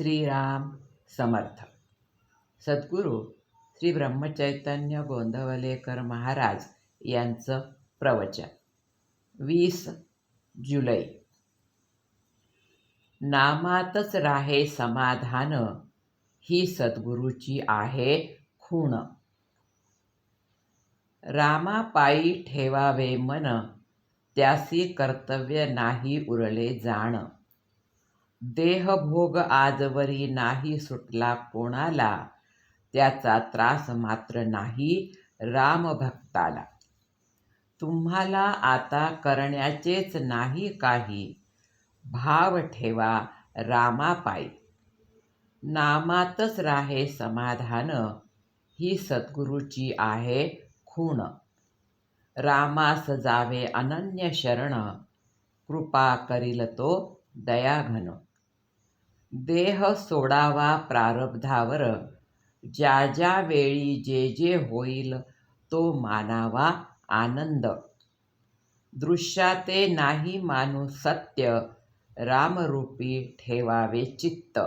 श्रीराम समर्थ। सद्गुरू श्री ब्रह्मचैतन्य गोंधवलेकर महाराज यांचं प्रवचन. वीस जुलै. नामातच राहे समाधान ही सद्गुरूची आहे खूण. रामापायी ठेवावे मन त्यासी कर्तव्य नाही उरले जाण. देहभोग आजवरी नाही सुटला कोणाला? त्याचा त्रास मात्र नाही रामभक्ताला. तुम्हाला आता करण्याचेच नाही काही. भाव ठेवा रामापायी. नामातच राहे समाधान. ही सद्गुरूची आहे खूण. रामास जावे अनन्य शरण. कृपा करील तो दयाघन. देह सोडावा प्रारब्धावर. ज्या ज्या वेळी जे जे होईल तो मानावा आनंद. दृश्याते नाही मानू सत्य रामरूपी ठेवावे चित्त.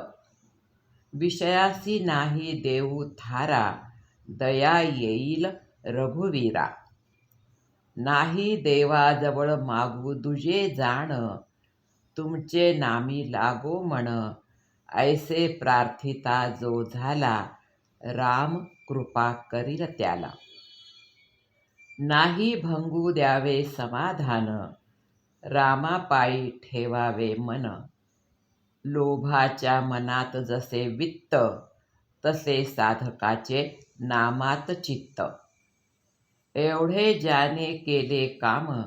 विषयासी नाही देऊ थारा दया येईल रघुवीरा. नाही देवाजवळ मागू दुजे जाण तुमचे नामी लागो म्हण ऐसे प्रार्थिता जो झाला राम कृपा करील त्याला. नाही भंगू द्यावे समाधान रामापायी ठेवावे मन. लोभाच्या मनात जसे वित्त तसे साधकाचे नामात चित्त. एवढे ज्याने केले काम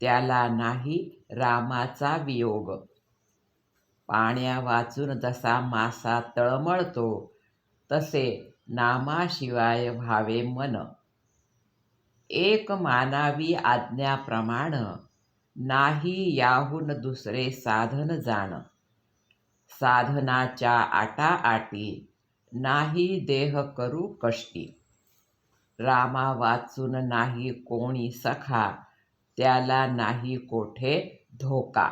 त्याला नाही रामाचा वियोग. पाण्या वाचून जसा मासा तळमळतो तसे नामाशिवाय व्हावे मन. एक मानावी आज्ञाप्रमाण नाही याहून दुसरे साधन जाण. साधनाच्या आटाआटी नाही देह करू कष्टी. रामा वाचून नाही कोणी सखा त्याला नाही कोठे धोका.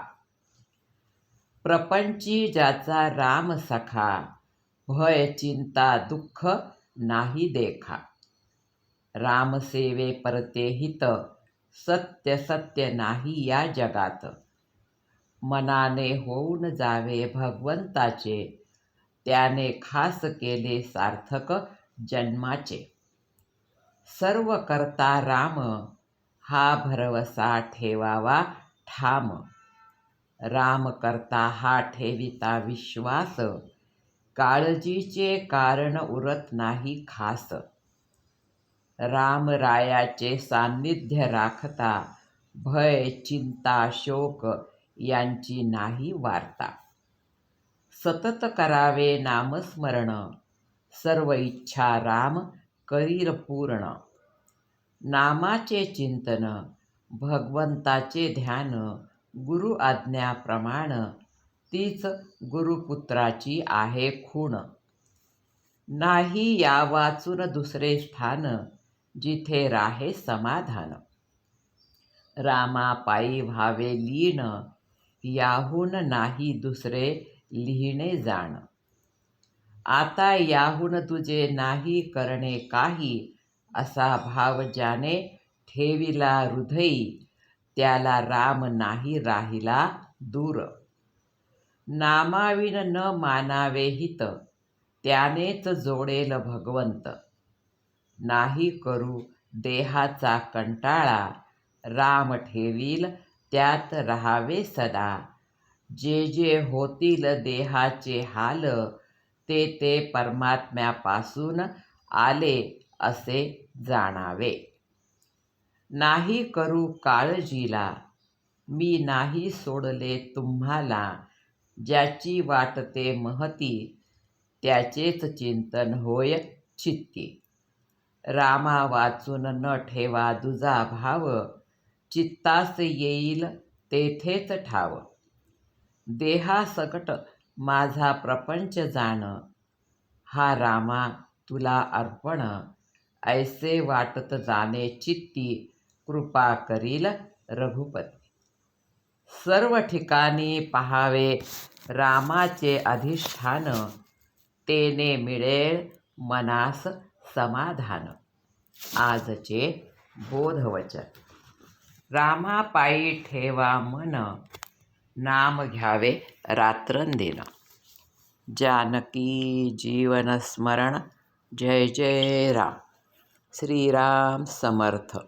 प्रपंची ज्याचा राम सखा भय चिंता दुःख नाही देखा. रामसेवे परते हित सत्य सत्य नाही या जगात. मनाने होऊन जावे भगवंताचे त्याने खास केले सार्थक जन्माचे. सर्व करता राम हा भरवसा ठेवावा ठाम. राम करता हा ठेविता विश्वास. काळजीचे कारण उरत नाही खास. रामरायाचे सान्निध्य राखता भय चिंता शोक यांची नाही वार्ता. सतत करावे नामस्मरण सर्व इच्छा राम करीर पूर्ण. नामाचे चिंतन भगवंताचे ध्यान गुरु आज्ञाप्रमाण तीच गुरुपुत्राची आहे खूण. नाही या वाचून दुसरे स्थान जिथे राहे समाधान. रामापायी व्हावे लीन याहून नाही दुसरे लिहिणे जाण. आता याहून तुझे नाही करणे काही असा भाव ज्याने ठेविला हृदयी त्याला राम नाही राहिला दूर. नामाविन न मानावे हित त्यानेच जोडेल भगवंत. नाही करू देहाचा कंटाळा राम ठेवील त्यात राहावे सदा. जे जे होतील देहाचे हाल ते ते परमात्म्यापासून आले असे जाणावे. नाही करू काळजीला. मी नाही सोडले तुम्हाला. ज्याची वाटते महती त्याचेच चिंतन होय चित्ती. रामा वाचून न ठेवा दुजा भाव चित्तास येईल तेथेच ठाव. देहासकट माझा प्रपंच जाण हा रामा तुला अर्पण. ऐसे वाटत जाणे चित्ती कृपा करील रघुपती. सर्व ठिकाणी पहावे रामाचे अधिष्ठान तेने मिळेल मनास समाधान. आजचे बोधवचन. रामापायी ठेवा मन नाम घ्यावे रात्रंदिन. जानकी जीवन स्मरण जय जय राम. श्रीराम समर्थ.